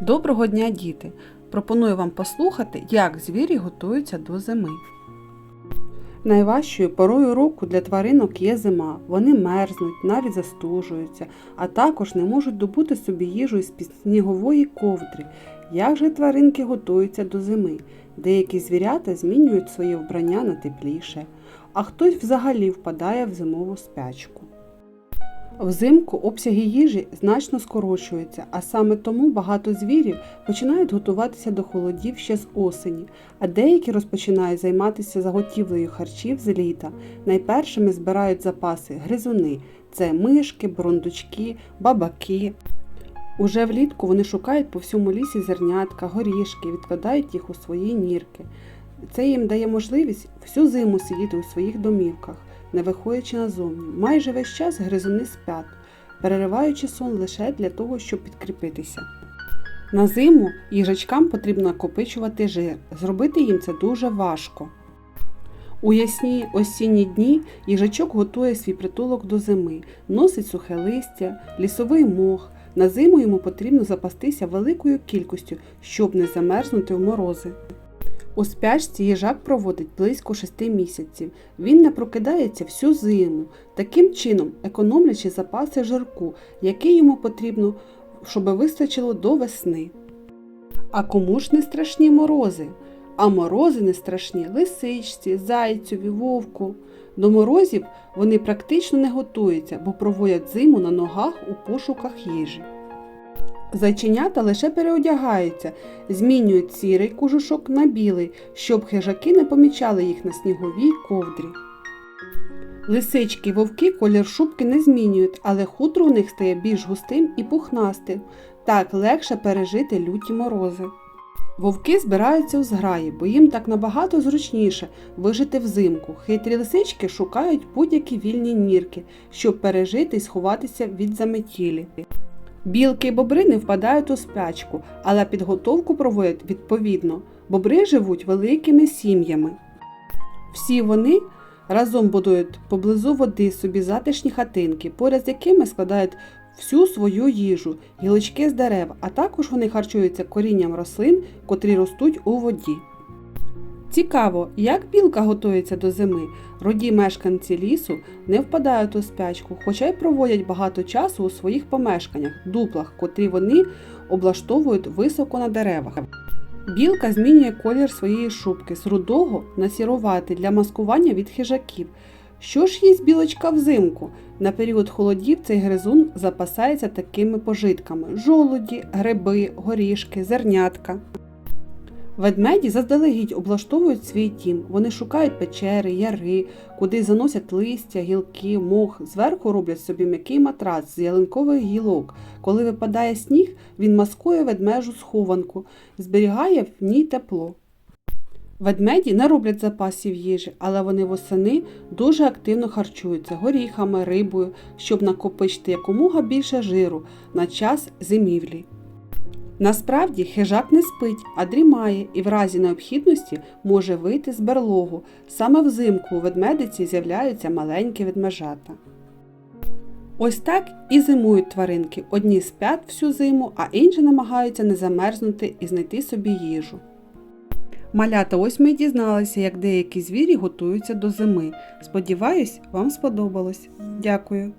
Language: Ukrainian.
Доброго дня, діти! Пропоную вам послухати, як звірі готуються до зими. Найважчою порою року для тваринок є зима. Вони мерзнуть, навіть застужуються, а також не можуть добути собі їжу із снігової ковдри. Як же тваринки готуються до зими? Деякі звірята змінюють своє вбрання на тепліше, а хтось взагалі впадає в зимову спячку. Взимку обсяги їжі значно скорочуються, а саме тому багато звірів починають готуватися до холодів ще з осені, а деякі розпочинають займатися заготівлею харчів з літа. Найпершими збирають запаси гризуни це мишки, брондучки, бабаки. Уже влітку вони шукають по всьому лісі зернятка, горішки, відкладають їх у свої нірки. Це їм дає можливість всю зиму сидіти у своїх домівках не виходячи назовні. Майже весь час гризуни спять, перериваючи сон лише для того, щоб підкріпитися. На зиму їжачкам потрібно накопичувати жир. Зробити їм це дуже важко. У ясні осінні дні їжачок готує свій притулок до зими, носить сухе листя, лісовий мох. На зиму йому потрібно запастися великою кількістю, щоб не замерзнути в морози. У спячці їжак проводить близько 6 місяців. Він не прокидається всю зиму, таким чином економлячи запаси жирку, який йому потрібно, щоб вистачило до весни. А кому ж не страшні морози? А морози не страшні лисичці, зайцеві, вовку. До морозів вони практично не готуються, бо проводять зиму на ногах у пошуках їжі. Зайченята лише переодягаються, змінюють сірий кожушок на білий, щоб хижаки не помічали їх на сніговій ковдрі. Лисички вовки колір шубки не змінюють, але хутро у них стає більш густим і пухнастим. Так легше пережити люті морози. Вовки збираються у зграї, бо їм так набагато зручніше вижити взимку. Хитрі лисички шукають будь-які вільні нірки, щоб пережити і сховатися від заметілі. Білки й бобри не впадають у спячку, але підготовку проводять відповідно. Бобри живуть великими сім'ями. Всі вони разом будують поблизу води собі затишні хатинки, поряд з якими складають всю свою їжу, гілочки з дерев, а також вони харчуються корінням рослин, котрі ростуть у воді. Цікаво, як білка готується до зими. Роді мешканці лісу не впадають у спячку, хоча й проводять багато часу у своїх помешканнях, дуплах, котрі вони облаштовують високо на деревах. Білка змінює колір своєї шубки з рудого на сіруватий для маскування від хижаків. Що ж їсть білочка взимку? На період холодів цей гризун запасається такими пожитками: жолуді, гриби, горішки, зернятка. Ведмеді заздалегідь облаштовують свій дім. Вони шукають печери, яри, куди заносять листя, гілки, мох. Зверху роблять собі м'який матрац з ялинкових гілок. Коли випадає сніг, він маскує ведмежу схованку, зберігає в ній тепло. Ведмеді не роблять запасів їжі, але вони восени дуже активно харчуються горіхами, рибою, щоб накопичити якомога більше жиру на час зимівлі. Насправді хижак не спить, а дрімає і в разі необхідності може вийти з берлогу. Саме взимку у ведмедиці з'являються маленькі ведмежата. Ось так і зимують тваринки. Одні спять всю зиму, а інші намагаються не замерзнути і знайти собі їжу. Малята, ось ми й дізналися, як деякі звірі готуються до зими. Сподіваюсь, вам сподобалось. Дякую.